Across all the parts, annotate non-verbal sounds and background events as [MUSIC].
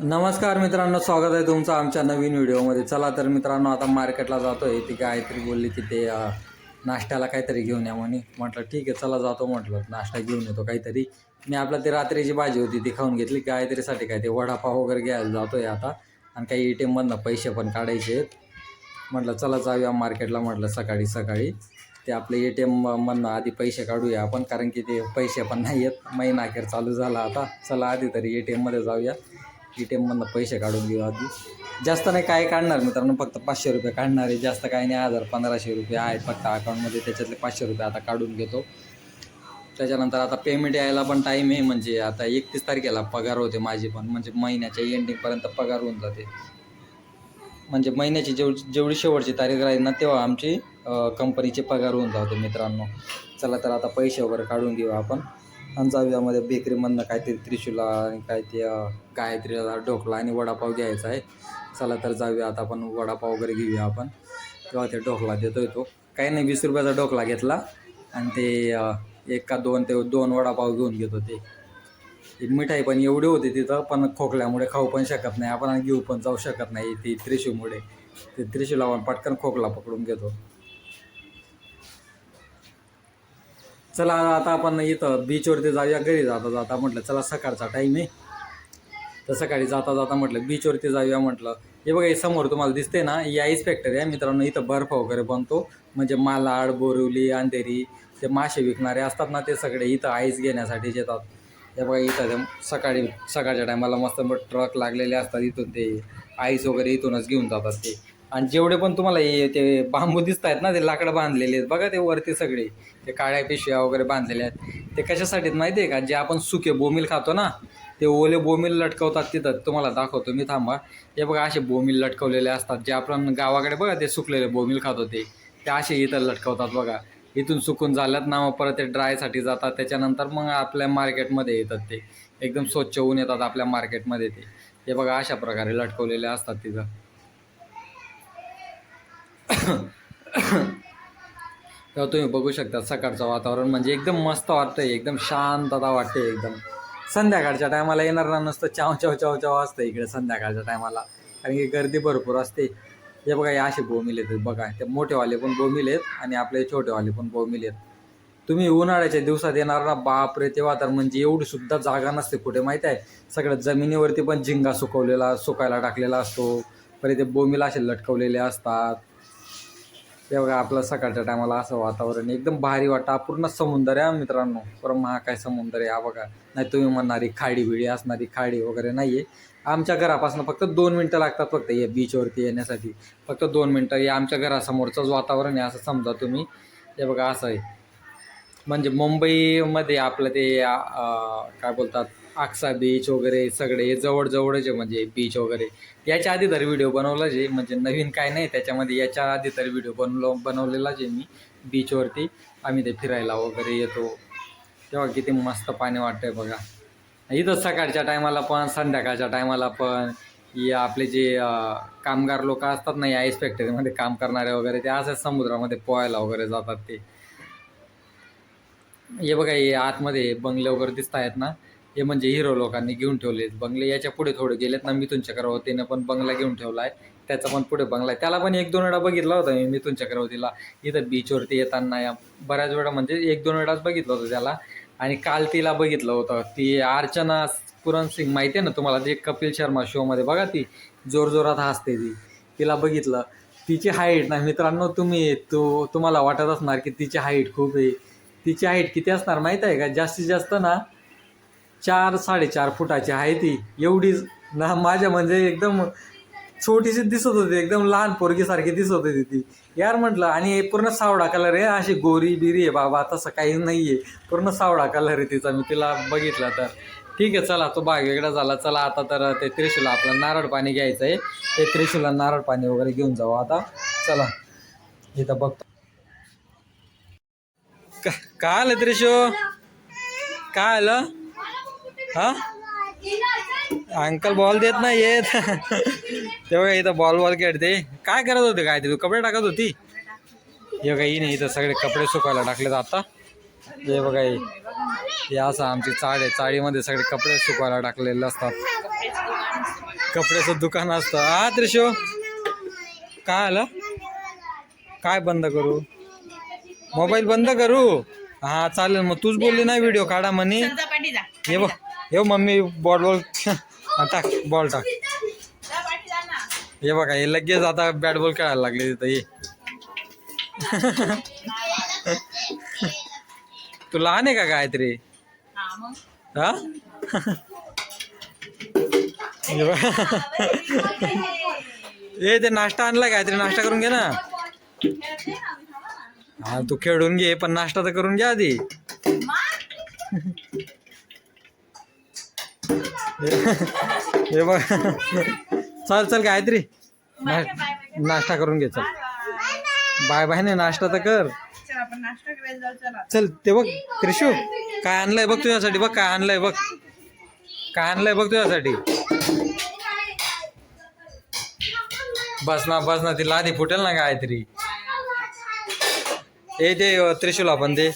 नमस्कार मित्रांनो स्वागत आहे तुमचं आमच्या नवीन व्हिडिओमध्ये. चला तर मित्रांनो आता मार्केटला जातो आहे ती गायत्री बोलली की ते नाश्त्याला काहीतरी घेऊन या म्हणे. म्हटलं ठीक आहे चला जातो म्हटलं. नाश्ता घेऊन येतो काहीतरी. मी आपलं ते रात्रीची भाजी होती ती खाऊन घेतली. गायत्रीसाठी काय ते वडापाव वगैरे घ्यायला जातो आहे आता. आणि काही ए टी एममधनं पैसे पण काढायचे आहेत. म्हटलं चला जाऊया मार्केटला म्हटलं सकाळी सकाळी. ते आपले ए टी एममधनं आधी पैसे काढूया आपण कारण की ते पैसे पण नाही आहेत. महिना अखेर चालू झाला आता. चला आधी तरी ए टी एममध्ये जाऊया. ए टी एममधनं पैसे काढून घेऊ आधी. जास्त नाही काय काढणार मित्रांनो फक्त पाचशे रुपये काढणार आहे. जास्त काही नाही हजार पंधराशे रुपये आहेत फक्त अकाउंटमध्ये त्याच्यातले पाचशे रुपये आता काढून घेतो. त्याच्यानंतर आता पेमेंट यायला पण टाईम आहे. म्हणजे आता एकतीस तारखेला पगार होते माझे पण. म्हणजे महिन्याच्या एंडिंगपर्यंत पगार होऊन जाते. म्हणजे महिन्याची जेव जेवढी शेवटची तारीख राहील ना तेव्हा आमची कंपनीचे पगार होऊन जाते मित्रांनो. चला तर आता पैसे वगैरे काढून घेऊ आपण. आणि जाऊया मध्ये बेकरीमधनं काहीतरी त्रिशूला आणि काय ते गायत्रीला ढोकळा आणि वडापाव घ्यायचा आहे. चला तर जाऊया आता आपण वडापाव वगैरे घेऊया आपण. तेव्हा ते ढोकळा देतोय तो. काही नाही वीस रुपयाचा ढोकळा घेतला आणि ते एक का दोन ते दोन वडापाव घेऊन घेतो ते. मिठाई पण एवढी होती तिथं पण खोकल्यामुळे खाऊ पण शकत नाही. आपण आणि घेऊ पण जाऊ शकत नाही ती त्रिशूमुळे ते त्रिशूला आपण पटकन खोकला पकडून घेतो. चला आता आपण इथं बीचवरती जाऊया घरी जाता जाता म्हटलं चला सकाळचा टाईम आहे. तर सकाळी जाता जाता म्हटलं बीचवरती जाऊया म्हटलं. हे बघा हे समोर तुम्हाला दिसते ना ही आईस फॅक्टरी आहे. मित्रांनो इथं बर्फ वगैरे बनतो. म्हणजे मालाड बोरिवली अंधेरी ते मासे विकणारे असतात ना ते सगळे इथं आईस घेण्यासाठी येतात. हे बघा इथं सकाळी सकाळच्या टायमाला मस्त ट्रक लागलेले असतात इथून ते आईस वगैरे इथूनच घेऊन जातात ते. आणि जेवढे पण तुम्हाला हे ते बांबू दिसत आहेत ना ते लाकडं बांधलेले आहेत बघा ते वरती सगळे. ते काळ्या पिशव्या वगैरे बांधलेले आहेत. ते कशासाठी माहिती आहे का? जे आपण सुके बोमिल खातो ना ते ओले बोमिल लटकवतात तिथं. तुम्हाला दाखवतो मी थांबा. हे बघा असे बोमिल लटकवलेले असतात. जे आपण गावाकडे बघा ते सुकलेले बोमिल खातो ते. ते असे इथं लटकवतात बघा. इथून सुकून झाल्यात ना मग परत ते ड्रायसाठी जातात. त्याच्यानंतर मग आपल्या मार्केटमध्ये येतात ते. एकदम स्वच्छ होऊन येतात आपल्या मार्केटमध्ये ते. हे बघा अशा प्रकारे लटकवलेले असतात तिथं. [COUGHS] तेव्हा तुम्ही बघू शकता सकाळचं वातावरण म्हणजे एकदम मस्त वाटतंय एकदम शांतता वाटते एकदम. संध्याकाळच्या टायमाला येणार ना नसतं चाव चाव चाव चाव असतं इकडे संध्याकाळच्या टायमाला कारण की गर्दी भरपूर असते. हे बघा हे असे बोमिल आहेत बघा. ते मोठेवाले पण बोमिल आहेत आणि आपले छोटेवाले पण बोमिल आहेत. तुम्ही उन्हाळ्याच्या दिवसात येणार ना बापरे तेव्हा तर म्हणजे एवढी सुद्धा जागा नसते कुठे माहीत आहे? सगळं जमिनीवरती पण झिंगा सुकवलेला सुकायला टाकलेला असतो. परत ते बोमिल असे लटकवलेले असतात. ते बघा आपलं सकाळच्या टायमाला असं वातावरण एकदम भारी वाटतं. पूर्ण समुंदर आहे मित्रांनो. परम महा काय समुंदर आहे हा बघा. नाही तुम्ही म्हणणारी खाडी बिडी असणारी खाडी वगैरे नाही आहे आमच्या घरापासून फक्त दोन मिनटं लागतात फक्त या बीचवरती येण्यासाठी. फक्त दोन मिनटं. हे आमच्या घरासमोरचंच वातावरण आहे असं समजा तुम्ही. हे बघा असं आहे. म्हणजे मुंबईमध्ये आपलं ते काय बोलतात? आक्सा बीच वगैरे सगळे हे आहे म्हणजे बीच वगैरे. याच्या आधी तर व्हिडिओ बनवला जे म्हणजे नवीन काय नाही त्याच्यामध्ये याच्या आधी तर व्हिडिओ बनलो बनवलेलाच आहे मी बीचवरती आम्ही ते फिरायला वगैरे येतो. तेव्हा किती मस्त पाणी वाटतंय बघा. इथं सकाळच्या टायमाला पण संध्याकाळच्या टायमाला पण या आपले जे कामगार लोक असतात ना या आईस फॅक्टरीमध्ये काम करणारे वगैरे ते असं समुद्रामध्ये पोहायला वगैरे जातात ते. हे बघा हे आतमध्ये बंगले वगैरे दिसत आहेत ना. हे म्हणजे हिरो लोकांनी घेऊन ठेवले बंगले याच्यापुढे थोडे गेलेत ना मिथून चक्रवर्तीनं पण बंगला घेऊन ठेवला आहे त्याचा पण पुढे बंगला आहे. त्याला पण एक दोन वेळा बघितला होता मी मिथून चक्रवर्तीला. इथं बीचवरती येताना या बऱ्याच वेळा म्हणजे एक दोन वेळाच बघितलं होतं त्याला. आणि काल तिला बघितलं होतं. ती अर्चना पुरण सिंग माहिती आहे ना तुम्हाला? जे कपिल शर्मा शोमध्ये बघा ती जोरजोरात हसते ती. तिला बघितलं. तिची हाईट ना मित्रांनो तुम्ही तो तुम्हाला वाटत असणार की तिची हाईट खूप आहे. तिची हाईट किती असणार माहीत आहे का? जास्तीत जास्त ना चार साडेचार फुटाची आहे ती. एवढीच ना माझ्या म्हणजे एकदम छोटीशी दिसत होती एकदम लहान पोरगीसारखी दिसत होती ती. यार म्हटलं आणि हे पूर्ण सावळा कलर आहे अशी गोरी बिरी आहे बाबा तसं काही नाही आहे पूर्ण सावळा कलर आहे तिचा मी तिला बघितला तर. ठीक आहे चला तो भाग वेगळा झाला. चला आता तर ते त्रिशूला आपलं नारळ पाणी घ्यायचं आहे ते त्रिशूला नारळ पाणी वगैरे घेऊन जाऊ आता. चला इथं बघतो. का- काय आलं त्रिशू? काय आलं? हा? अंकल बॉल देत नाही येत. तेव्हा इथं बॉल बॉल खेळते. काय करत होते काय ते? तू कपडे टाकत होती? हे बघा ही नाही इथं सगळे कपडे सुकायला टाकलेत आता. हे बघा हे. हे असं आमची चाळ आहे. चाळीमध्ये सगळे कपडे सुकायला टाकलेले असतात. कपड्याचं दुकान असतं. हा त्रिशो? काय आलं? काय बंद करू? मोबाईल बंद करू? हा चालेल. मग तूच बोलली नाही व्हिडिओ काढा म्हणे. ये बघ. ये मम्मी बॉल बॉल टाक बॉल टाक. हे बघा, हे लगेच आता बॅट बॉल खेळायला लागले तिथं, ये. [LAUGHS] तू लहान आहे का गायत्री? हा? हे. [LAUGHS] ए, ते नाश्ता आणला गायत्री, नाश्ता करून घे ना. हा, तू खेळून घे, पण नाश्ता तर करून आधी. हे बघ. चल चल गायत्री. नाश्ता करून घे चल. बाय बाय नाही नाश्ता तर कर. चल ते बघ त्रिशू काय आणलंय बघ तुझ्यासाठी बघ काय आणलंय बघ. काय आणलंय बघ तुझ्यासाठी. बस ना बस ना ती लादी फुटेल ना गायत्री. ए ते त्रिशूला पण ते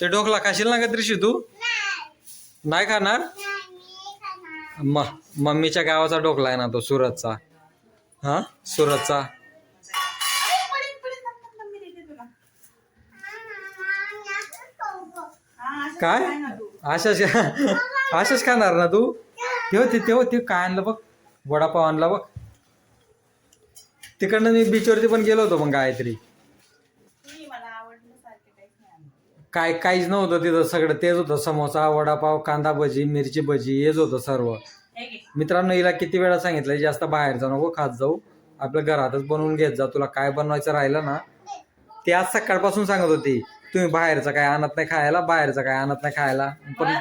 ते डोकला खाशील ना का त्रिशू तू? नाही खाणार? म मम्मीच्या गावाचा डोकला आहे ना तो सुरतचा. हा? सुरतचा. काय? आशाच आशाच खाणार ना तू? तेव्हा ते तेव्हा ते काय आणलं बघ? वडापाव आणला बघ. तिकडनं मी बीचवरती पण गेलो होतो मग गायत्री मला आवडलं सारखे काहीच नाही आणलं. काय काहीच नव्हतं तिथं सगळं तेच होतं समोसा वडापाव कांदा भजी मिरची भजी हेच होतं सर्व. मित्रांनो हिला किती वेळा सांगितलं जास्त बाहेर जाऊ नको खात जाऊ. आपल्या घरातच बनवून घेत जा तुला काय बनवायचं राहिलं ना? ती आज सकाळपासून सांगत होती तुम्ही बाहेरचं काय आणत नाही खायला बाहेरचं काय आणत नाही खायला? पण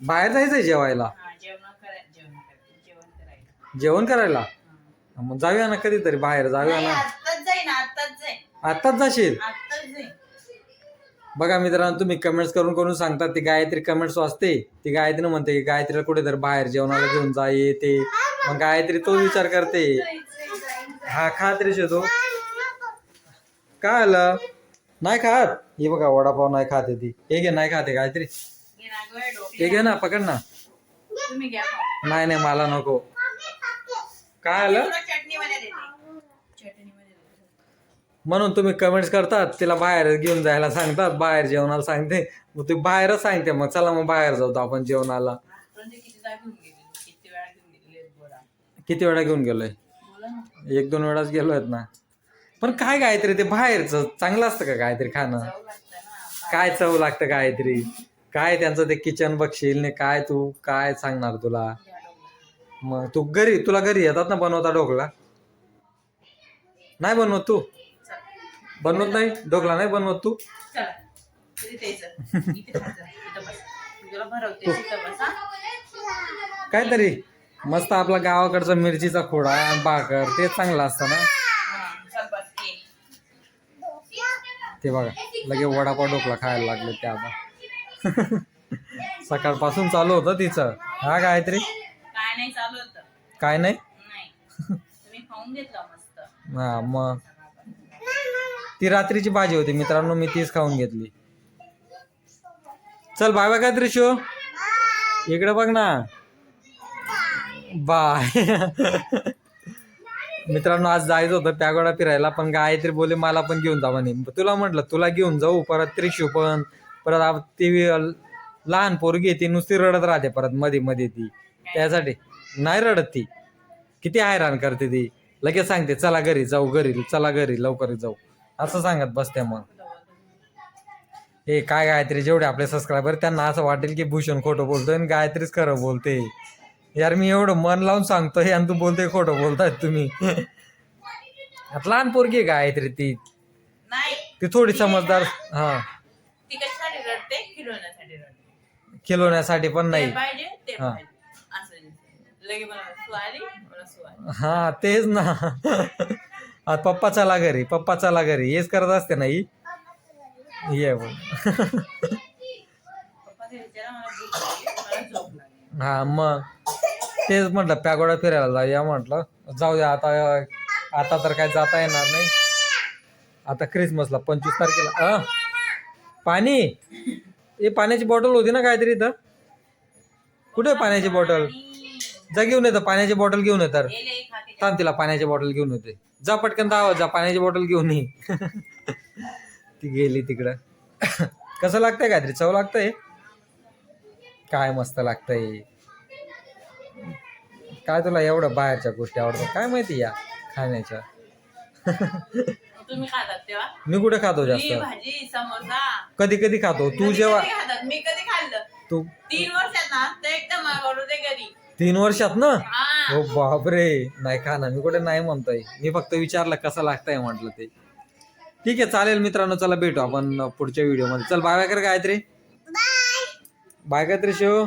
बाहेर जायचंय जेवायला. जेवण करा जेवण करा जेवण करायला. मग जाऊया ना कधीतरी बाहेर जाऊया ना. आत्ताच जाशील? बघा मित्रांनो तुम्ही कमेंट्स करून करून सांगतात ती गायत्री कमेंट्स वाचते. ती गायत्री म्हणते की गायत्रीला कुठेतरी बाहेर जेवणाला घेऊन जा ये ते मग गायत्री तो विचार करते. हा खात रे शेतो. काय आलं? नाही खात. हे बघा वडापाव नाही खाते ती. हे घे नाही खाते गायत्री. हे घे ना पकड ना. नाही नाही मला नको. काय आलं तुला चटणीमध्ये देते चटणीमध्ये देते म्हणून तुम्ही कमेंट्स करतात तिला बाहेर घेऊन जायला सांगतात बाहेर जेवणाला सांगते. मग ती बाहेरच सांगते मग चला मग बाहेर जाऊ आपण जेवणाला. म्हणजे गेली? किती वेळा घेऊन गेलोय? एक दोन वेळाच गेलोय ना. पण काय गायत्री ते बाहेरचं चांगलं असतं का काहीतरी खाणं? काय चव लागतं काहीतरी काय त्यांचं ते किचन बघशील ने काय तू काय सांगणार तुला. मग तू घरी तुला घरी येतात ना बनवता ढोकळा नाही बनवत तू. बनवत नाही? ढोकळा नाही बनवत तू? चला. इथे यायचं. इथे खायचं. इथं बस. मी तुला भरवते. इथं बस हा. काहीतरी. मस्त आपला गावाकडचा मिरचीचा खोडा भाकर ते चांगलं असतं ना? हा, चल बस. ये. ते बघा लगे वडापाव ढोकळा खायला लागले ते आता. [LAUGHS] सकाळपासून चालू होतं तिचं. हा गायत्री? काय नाही चालू होतं. काय नाही? नाही. तुम्ही खाऊन घेतलं मस्त. हा मग? ती रात्रीची भाजी होती मित्रांनो मी तीच खाऊन घेतली. चल बाय बाय काय त्रिशू इकडे बघ ना. बाय. [LAUGHS] मित्रांनो आज जायचं होतं प्यागोडा फिरायला पण गायत्री बोले मला पण घेऊन जा म्हणे. तुला म्हटलं तुला घेऊन जाऊ परत त्रिशू पण परत ती लहान पोरगी ती नुसती रडत राहते परत मध्ये मध्ये ती. त्यासाठी नाही रडत ती. किती हैराण करते ती. लगेच सांगते चला घरी जाऊ घरी चला घरी लवकर जाऊ. असं सांगत बसते मग. हे काय गायत्री जेवढे आपले सबस्क्रायबर त्यांना असं वाटेल की भूषण खोटं बोलतोय आणि गायत्रीच खरं बोलते. यार मी एवढं मन लावून सांगतोय आणि तू बोलते खोटं बोलतायत तुम्ही. लहान पोरगी गायत्री ती. ती थोडी समजदार हा. खिलवण्यासाठी पण नाही. हा. हा तेच ना. पप्पा चला घरी पप्पा चला घरी हेच करत असते ना ही. ये हा मग. तेच म्हटलं पॅगोडा फिरायला जाऊया म्हटलं. जाऊ द्या आता आता तर काय जाता येणार नाही. आता क्रिसमसला पंचवीस तारखेला. अ? पाणी? हे पाण्याची बॉटल होती ना काहीतरी इथं? कुठे आहे पाण्याची बॉटल? जा घेऊन येतं पाण्याची बॉटल घेऊन ये तर थांब तिला पाण्याची बॉटल घेऊन येते जा पटकन दावा जा पाण्याची बॉटल घेऊन ये. [LAUGHS] ती गेली तिकडं. [LAUGHS] कसं लागतंय काहीतरी? चव लागतंय? काय मस्त लागतंय. काय तुला एवढं बाहेरच्या गोष्टी आवडतात? काय माहिती या खाण्याच्या? [LAUGHS] तुम्ही खातात तेव्हा? मी कुठे खातो जास्त? भाजी समोसा. कधी कधी खातो. तू कधी जेव्हा कधी खातात. मी कधी खाल्लं? तू तीन वर्षात ना तर एकदम घरी. तीन वर्षात ना? हा. बापरे. नाही खा ना. मी कुठे नाही म्हणतोय. मी फक्त विचारलं कसं लागतंय म्हटलं ते. ठीक आहे चालेल मित्रांनो. चला भेटू आपण पुढच्या व्हिडिओमध्ये चल बाय बाय कर गायत्री. बाय गायत्री शिव.